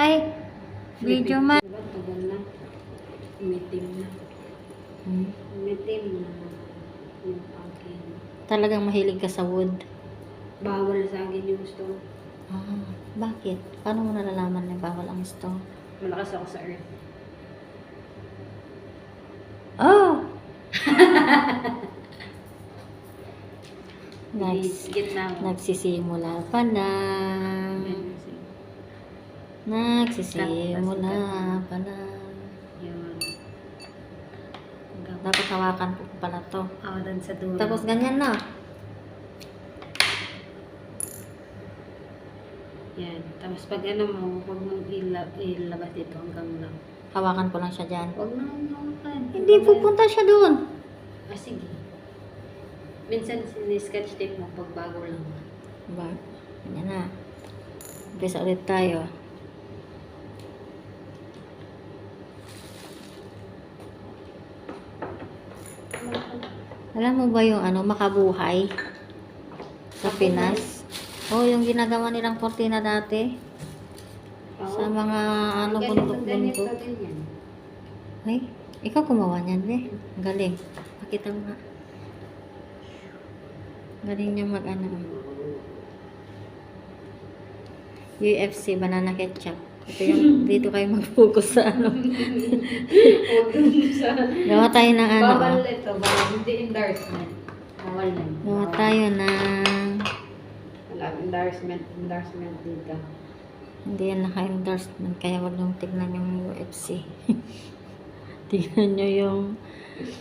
Ay, video man. Diba, tagal na. Umitim na. Hmm. Umitim na yung akin. Talagang mahilig ka sa wood. Bawal sa akin yung stove. Ah, bakit? Paano mo nalalaman na bawal ang stone? Malakas ako sa earth. Oh! Nags, nagsisimula pa na. Nagsisimula pa na. Yun. Dapat hawakan ko pala to. ako dun sa dulo. Tapos ganyan na. Yan. Tapos pag ano mo, huwag mong ila- ilabas dito hanggang lang. Hawakan ko lang siya dyan. Huwag na huwakan. Hindi, pupunta siya doon. Ah, sige. Minsan sinis-sketch tape mo pag bago lang. Diba? Ganyan na. Umpisa ulit tayo. Alam mo ba yung ano, makabuhay sa Pinas? Oh, yung ginagawa nilang kortina dati. Sa mga ano, bundok-bundok. Ay, ikaw gumawa niyan, be. Ang Galing. Pakita mo nga. Galing niya mag ano. UFC, banana ketchup. Ito yung, dito kayo mag-focus sa ano. Gawa tayo ng ano. Bawal oh. ito. Bawal. Hindi endorsement. Bawal na. Gawa tayo ng... Wala. Endorsement. Endorsement dito. Hindi yan naka-endorsement, kaya wag niyong tignan yung UFC. tignan niyo yung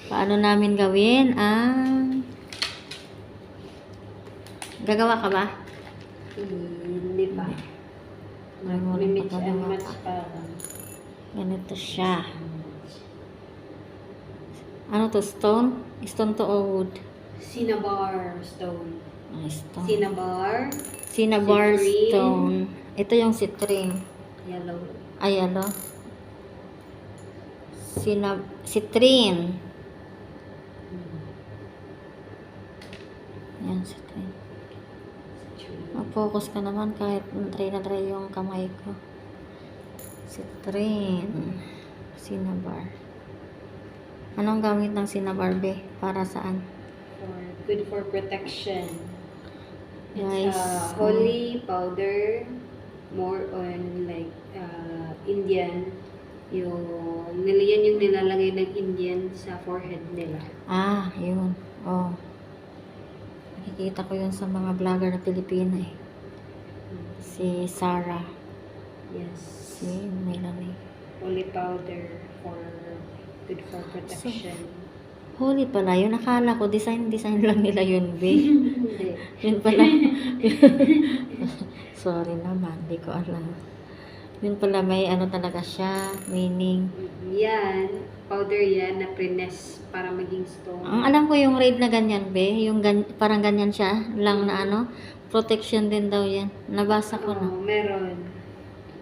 paano namin gawin ang... Gagawa ka ba? Hindi pa. Ay, mo rin Mimix and pagkagawa match ka. pa. Ganito siya. Ano to? Stone? Stone to or wood? Cinnabar stone. Ah, stone. Cinnabar. Cinnabar Citrine. stone. Ito yung citrine. Yellow. Ay, ano? Sinab citrine. Yan, citrine. Mag-focus ka naman kahit dry na dry yung kamay ko. Citrine. Cinnabar. Anong gamit ng cinnabar, be? Para saan? For, good for protection. It's Guys, uh, holy powder. More on like uh, Indian. Yung, nila yan yung nilalagay ng Indian sa forehead nila. Ah, yun. Oh. Nakikita ko yun sa mga vlogger na Pilipina eh. Si Sarah. Yes. Si Melanie. Holy powder for good for protection. Holy pala yun. Akala ko, design-design lang nila yun, be. Yun pala. Sorry naman, di ko alam. Yun pala, may ano talaga siya, meaning. Yan, powder yan na prines para maging stone. Ang alam ko yung raid na ganyan, be. Yung gan parang ganyan siya, lang na ano. Protection din daw yan. Nabasa ko na. Oo, meron.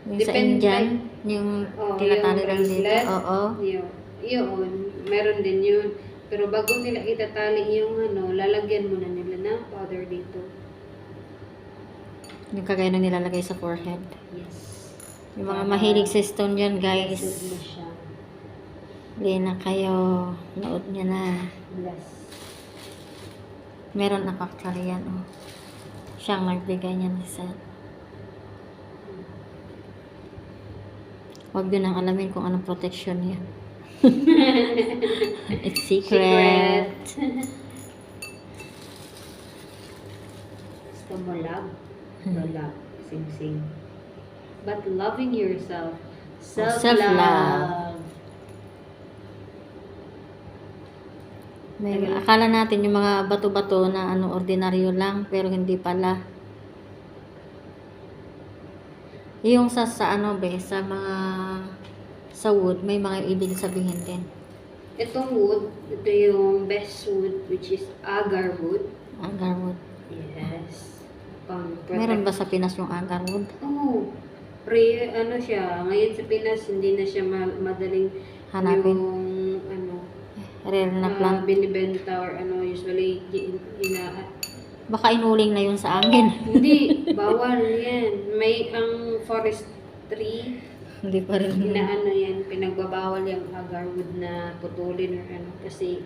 Yung sa Indian, yung Oo, tinatali lang dito. Oo. Yun, yun, meron din yun. Pero bago nila itatali yung ano, lalagyan muna nila ng powder dito. Yung kagaya ng nilalagay sa forehead. Yes. Yung mga mahilig sa stone yan, guys. Hindi na kayo. Nood nyo na. Meron na actually yan, oh. Siyang nagbigay niyan sa Huwag din ang alamin kung anong protection yan. It's secret. Gusto mo love? No love. Sing-sing. But loving yourself. Self-love. Self-love. May, akala natin yung mga bato-bato na ano ordinaryo lang pero hindi pala. Yung sa sa ano be sa mga sa wood may mga ibig sabihin din. Itong wood, ito yung best wood which is agar wood. Agar wood. Yes. Pang Meron ba sa Pinas yung agar wood? Oo. Pre, ano siya, ngayon sa Pinas, hindi na siya ma- madaling Hanapin. yung, ano, Rare na ah, plant. binibenta or ano, usually, gi- ina, Baka inuling na yun sa amin. hindi, bawal yan. May, ang forest three, Hindi pa rin. inaano yan, pinagbabawal yung agarwood na putulin or ano kasi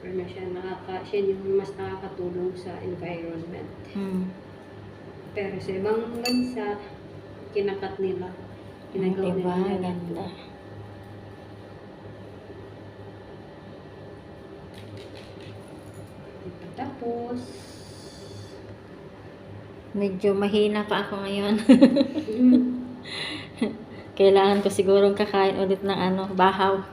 ano siya, nakaka, siya yung mas nakakatulong sa environment. Hmm. Pero sa ibang bansa, kinakat nila. Ginagawa Diba? nila. Ganda. Tapos, Medyo mahina pa ako ngayon. Kailangan ko sigurong kakain ulit ng ano, bahaw.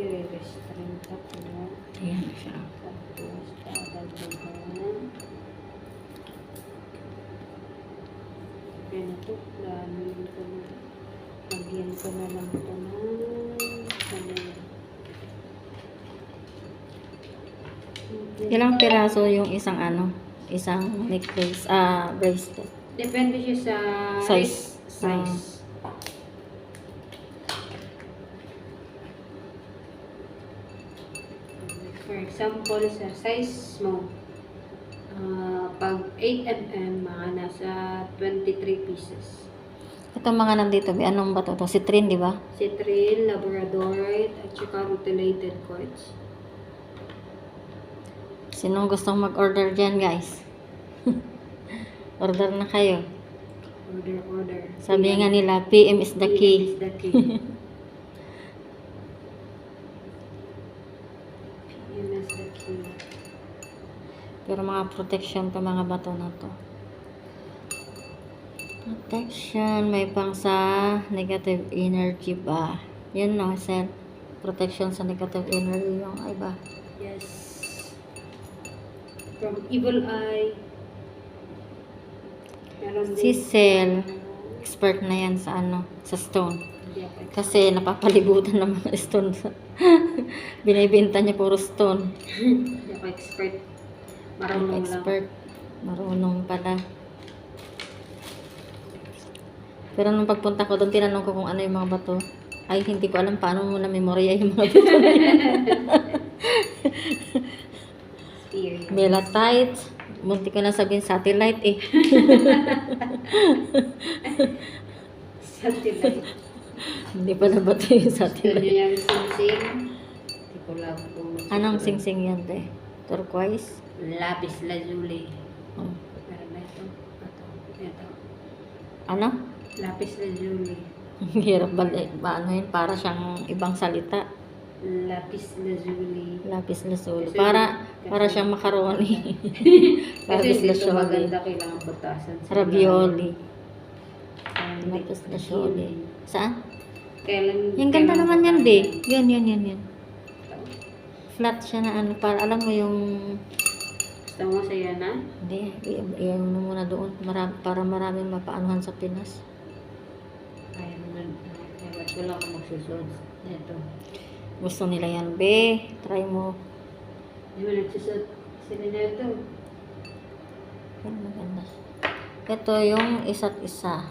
i-restring ka po. Ayan siya. Tapos, dadagdagan. Yan ito, lamin ko na. Lagyan ko na lang ito ng ano yan. Ilang piraso yung isang ano, isang necklace, ah, bracelet. Depende siya sa Size. size. For example, sa size mo, ah, pag 8mm, mga nasa 23 pieces. Ito mga nandito, may anong ba to? to? Citrine, di ba? Citrine, labradorite, at saka rutilated quartz. Sinong gustong mag-order dyan, guys? Order na kayo. Order, order. Sabi nga nila, PM is the key. Is the key. PM is the key. Pero mga protection to mga bato na to. Protection, may pang sa negative energy ba? Yun no, sir. Protection sa negative energy yung ay ba? Yes. From evil eye. Meron Si din. Sel, expert na yan sa ano, sa stone. Hindi ako expert. Kasi napapalibutan ng mga stone. Sa Binibenta niya puro stone. Hindi ako expert. Marunong lang. Expert. Marunong pala. Pero nung pagpunta ko doon, tinanong ko kung ano yung mga bato. Ay, hindi ko alam paano mo na memorya yung mga bato. Experience. Melatite. Munti ko na sabihin satellite eh. Satellite. hindi pala bato yung satellite. niyo yung sing-sing? Hindi ko lang kung... Anong sing-sing yan, te? Turquoise? Lapis lazuli. Oh. Meron na ito. Ito. Ito. Ano? Lapis lazuli. Hirap ba, ba ano yun? Para siyang ibang salita. Lapis lazuli. Lapis lazuli. Kasi- Para, para siyang macaroni. Kasi Lapis lazuli. maganda kailangan sa Ravioli. Ah, Lapis lazuli. Saan? Kailan, Yung ganda kailan naman yan, di. Yun, yun, yun, yun. Flat siya na ano. Para alam mo yung... Gusto mo saya na? Hindi, iyan mo muna doon. Marami, para maraming mapaanuhan sa Pinas. Kaya naman. Wala akong magsusunod? Ito. Gusto nila yan, be. Try mo. Hindi mo nagsusod. Sila na ito. Yan, maganda. Ito yung isa't isa.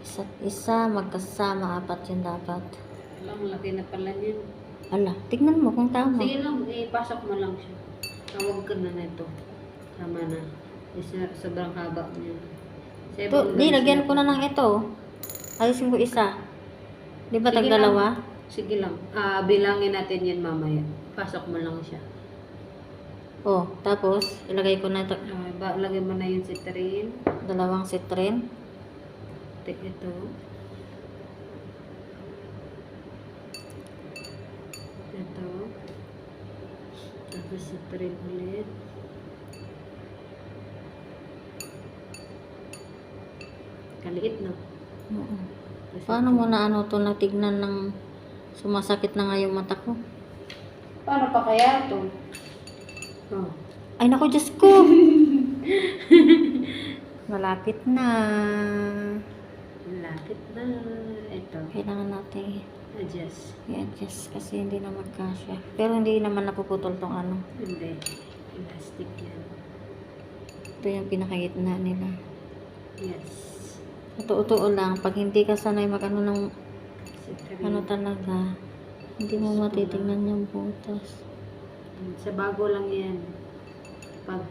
Isa't isa, magkasama, apat yun dapat. Alam, laki na pala niyan. Ala, tignan mo kung tama. Sige lang, eh, pasok mo lang siya. Tawag ka na nito. Tama na. Isa, sobrang haba niya. Ito, di, lagyan ko na to. ng ito. Ayusin ko isa. Di ba Sige tag dalawa? Sige lang. Ah, bilangin natin yan mamaya. Pasok mo lang siya. Oh, tapos, ilagay ko na ito, Ah, ba, lagay mo na yung citrine. dalawang citrin. Ito. ito. Ito. Tapos citrine ulit. Kaliit, no? Oo. Tapos Paano ito. mo na ano to natignan ng sumasakit na nga yung mata ko? Paano pa kaya ito? Oh. Ay naku, Diyos ko! Malapit na. Lapit na. Ito. Kailangan natin Adjust. i-adjust kasi hindi na magkasya. Pero hindi naman napuputol tong ano. Hindi. Elastic yan. Ito yung pinakagitna nila. Yes. Totoo lang, pag hindi ka sanay mag-ano ng Citrine. Ano talaga, hindi mo matitingnan yung butas. Sa bago lang yan. Pag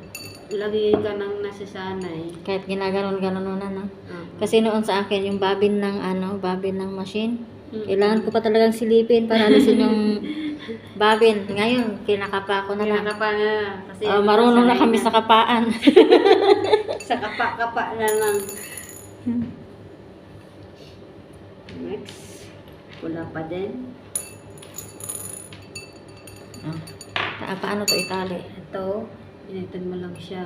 lagi ka nang nasasanay. Kahit ginaganon-ganon mo na, no? ah, Kasi noon sa akin, yung babin ng ano, babin ng machine, mm, kailangan ko pa talagang silipin para alisin yung babin. Ngayon, kinakapa ko na lang. Kinakapa na. Kasi Oh, marunong na kami sa kapaan. sa kapa-kapa na lang. Next. Wala pa din. Ah, ta- paano to itali? Ito, initan mo lang siya.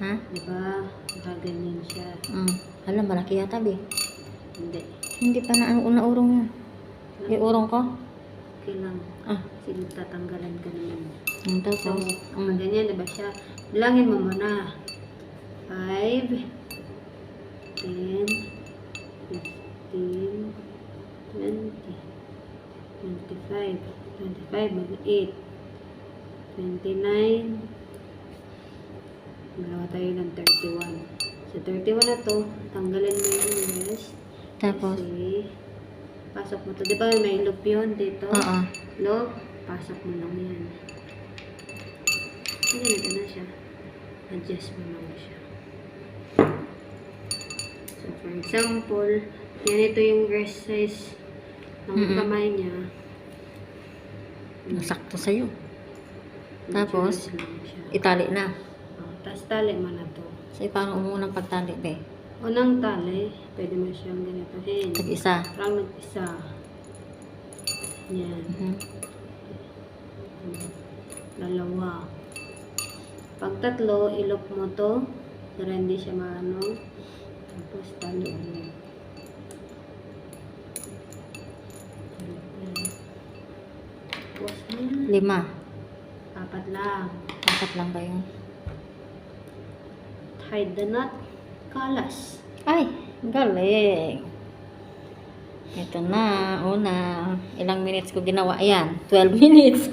Ha? Di ba? Gaganyan siya. Mm. Alam, malaki yata, be. Hindi. Hindi pa na ang una-urong yun. Yung urong ko? Okay lang. Ah, Sige, tatanggalan ka naman. yung So, tapos. kapag ganyan, di ba siya? Bilangin mo muna. 5, 10, 15, 20, 25, 25, mag-8, 29, Magawa tayo ng 31. Sa 31 na to, tanggalin mo yung rest. Tapos, Kasi, pasok mo to. Di ba may loop yun dito? oo. Loop, pasok mo lang yan. Hindi na na siya. Adjust mo lang siya. So, for example, yan ito yung rest size ng Mm-mm. kamay niya. Nasakto sa'yo. Tapos? Itali na. Oh, Tapos tali mo na to. So, paano umunang pagtali, be? Unang tali, pwede mo siyang ganitohin. Tag-isa. Parang nag-isa. Yan. Mhm. Dalawa. Pag tatlo, ilok mo to para hindi siya maano. Tapos talo ulit. Na. Lima. Apat lang. Apat lang ba yun? Hide the knot. Kalas. Ay, galing. Ito na, una. Ilang minutes ko ginawa? Ayan, 12 minutes.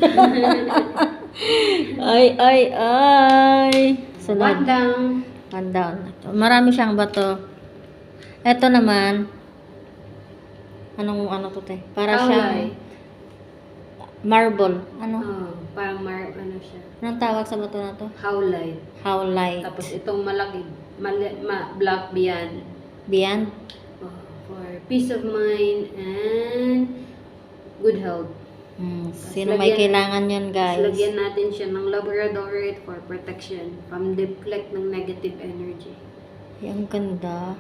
ay, ay, ay. One Sunod. down. One down. Marami siyang bato. Ito naman. Anong ano to te? Para siyang Kaulay. Marble. Ano? Oh, parang mar, ano siya. Anong tawag sa bato na to? Howlite. Howlite. Tapos itong malaki, mali, ma, black beyond. Beyond. Oh, for peace of mind and good health. Hmm, sino may lagyan- kailangan yun, guys? Lagyan natin siya ng labradorite for protection from deflect ng negative energy. Ay, ang ganda.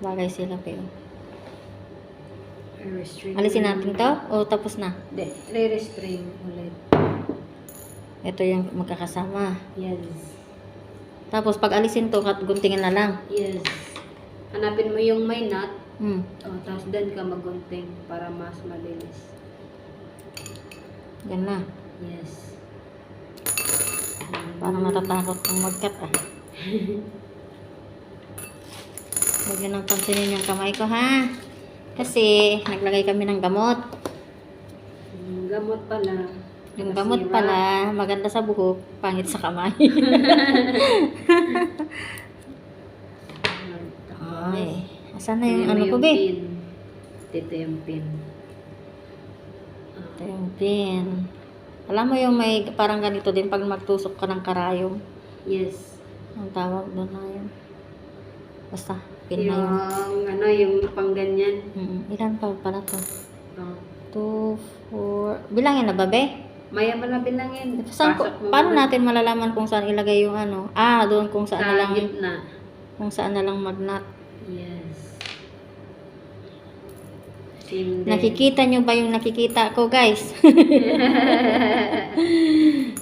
Bagay sila, pero. Restrain. Alisin natin to? O tapos na? Hindi, re-restrain ulit. Ito yung magkakasama. Yes. Tapos pag alisin to, guntingin na lang. Yes. Hanapin mo yung may knot. Hmm. Oh, tapos doon ka magunting para mas mabilis. Yan na. Yes. Parang natatakot kong mag-cut ah. Huwag yun ang pansinin yung kamay ko ha. Kasi naglagay kami ng gamot. Yung gamot pala. Yung gamot pala, maganda sa buhok, pangit sa kamay. Ay, asan na yung ano ko be? Dito yung pin. Ito yung pin. Alam mo yung may parang ganito din pag magtusok ka ng karayom. Yes. Ang tawag doon na yun. Basta, pin na Yung yun. ano, yung pang ganyan. Mm, ilan pa pala to? Oh. Two, four, bilangin na ba be? Maya mo na bilangin. Saan ko, paano muna natin malalaman kung saan ilagay yung ano? Ah, doon kung saan na Sa lang, gitna. kung saan na lang magnat. Yes. Then, Nakikita nyo ba yung nakikita ko guys?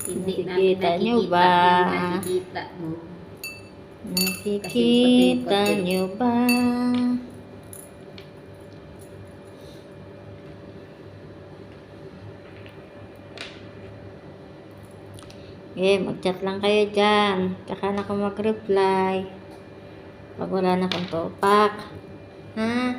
Hindi Nakikita namin nyo nakikita ba? yung nakikita mo. Nakikita nyo ba? Eh, mag-chat lang kayo dyan. Tsaka na ako mag-reply. Pag wala na akong topak. Ha?